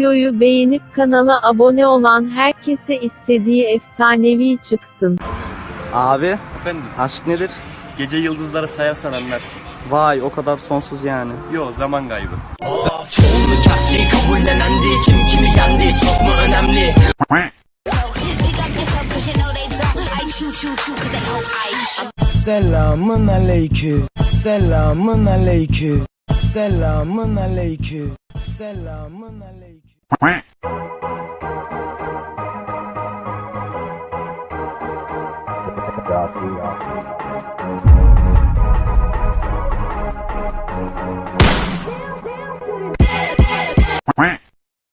Videoyu beğenip kanala abone olan herkese istediği efsanevi çıksın. Abi Efendim aşk nedir? gece yıldızları sayarsan anlarsın. Vay o kadar sonsuz yani. Yo zaman kaybı. Çoğunluk her şeyi kabullenendi Kim kimi yendi çok mu önemli Selamın aleyküm. Selamın aleyküm. Selamın aleyküm. Selamın aleyküm.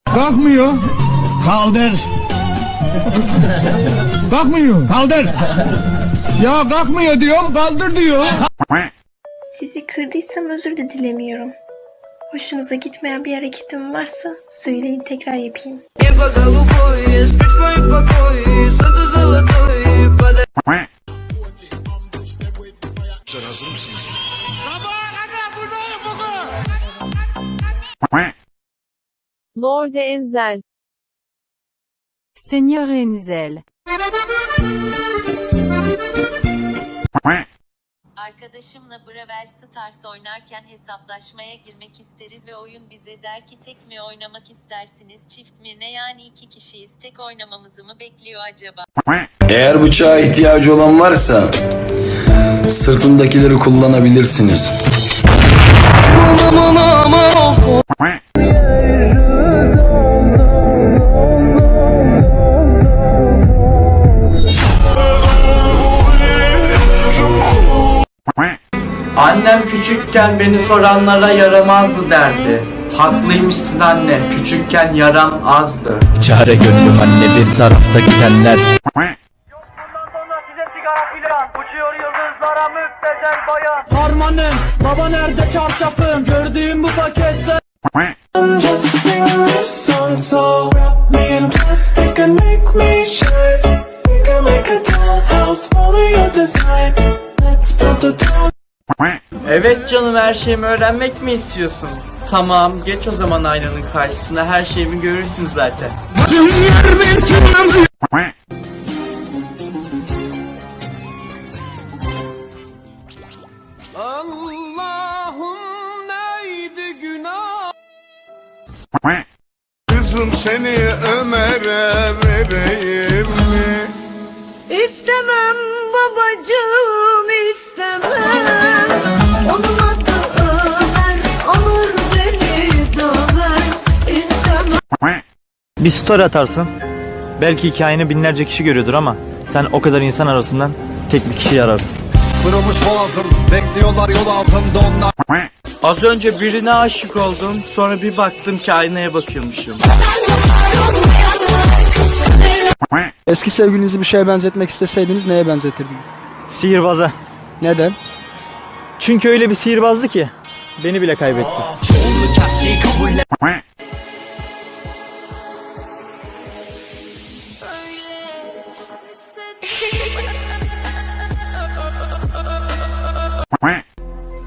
Kalkmıyor. Kaldır. Kalkmıyor. Kaldır. Ya kalkmıyor diyorum kaldır diyor. Sizi kırdıysam özür de dilemiyorum. Hoşunuza gitmeyen bir hareketim varsa söyleyin tekrar yapayım. Lord Enzel. Seigneur Enzel. Arkadaşımla Brawl Stars oynarken hesaplaşmaya girmek isteriz ve oyun bize der ki tek mi oynamak istersiniz çift mi ne yani iki kişiyiz tek oynamamızı mı bekliyor acaba? Eğer bıçağa ihtiyacı olan varsa sırtımdakileri kullanabilirsiniz. Annem küçükken beni soranlara yaramazdı derdi. Haklıymışsın anne, küçükken yaram azdı. Çare gönlüm anne bir tarafta gidenler Harmanım, baba nerede çarşafım? Gördüğüm bu pakette. Evet canım her şeyimi öğrenmek mi istiyorsun? Tamam, geç o zaman aynanın karşısına her şeyimi görürsün zaten. Allah'ım neydi günah? Kızım seni Ömer'e vereyim mi? İstemem babacığım istemem. Onun adı Ömer, olur beni döver. İstemem. Bir story atarsın. Belki hikayeni binlerce kişi görüyordur ama sen o kadar insan arasından tek bir kişiyi ararsın. Kırılmış boğazım bekliyorlar yol altında onlar. Az önce birine aşık oldum, sonra bir baktım ki aynaya bakıyormuşum. Eski sevgilinizi bir şeye benzetmek isteseydiniz neye benzetirdiniz? Sihirbaza. Neden? Çünkü öyle bir sihirbazdı ki beni bile kaybetti.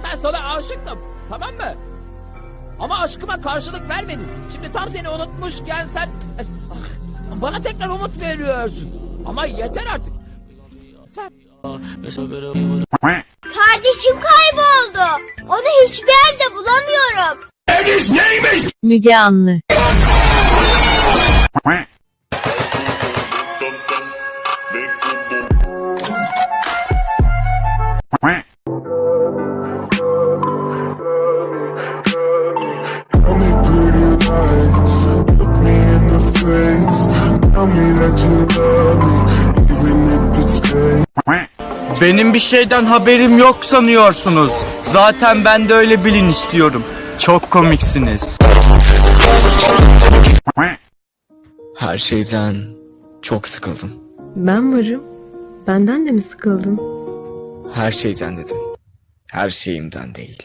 Ben sana aşıktım. Tamam mı? Ama aşkıma karşılık vermedin. Şimdi tam seni unutmuşken sen... Ah, Bana tekrar umut veriyorsun. Ama yeter artık. Sen... Kardeşim kayboldu. Onu hiçbir yerde bulamıyorum. Müge Anlı. Benim bir şeyden haberim yok sanıyorsunuz. Zaten ben de öyle bilin istiyorum. Çok komiksiniz. Her şeyden çok sıkıldım. Ben varım. Benden de mi sıkıldın? Her şeyden dedim. Her şeyimden değil.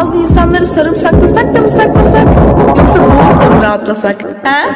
bazı insanları sarımsaklasak da mı saklasak? Yoksa boğup da mı rahatlasak? He?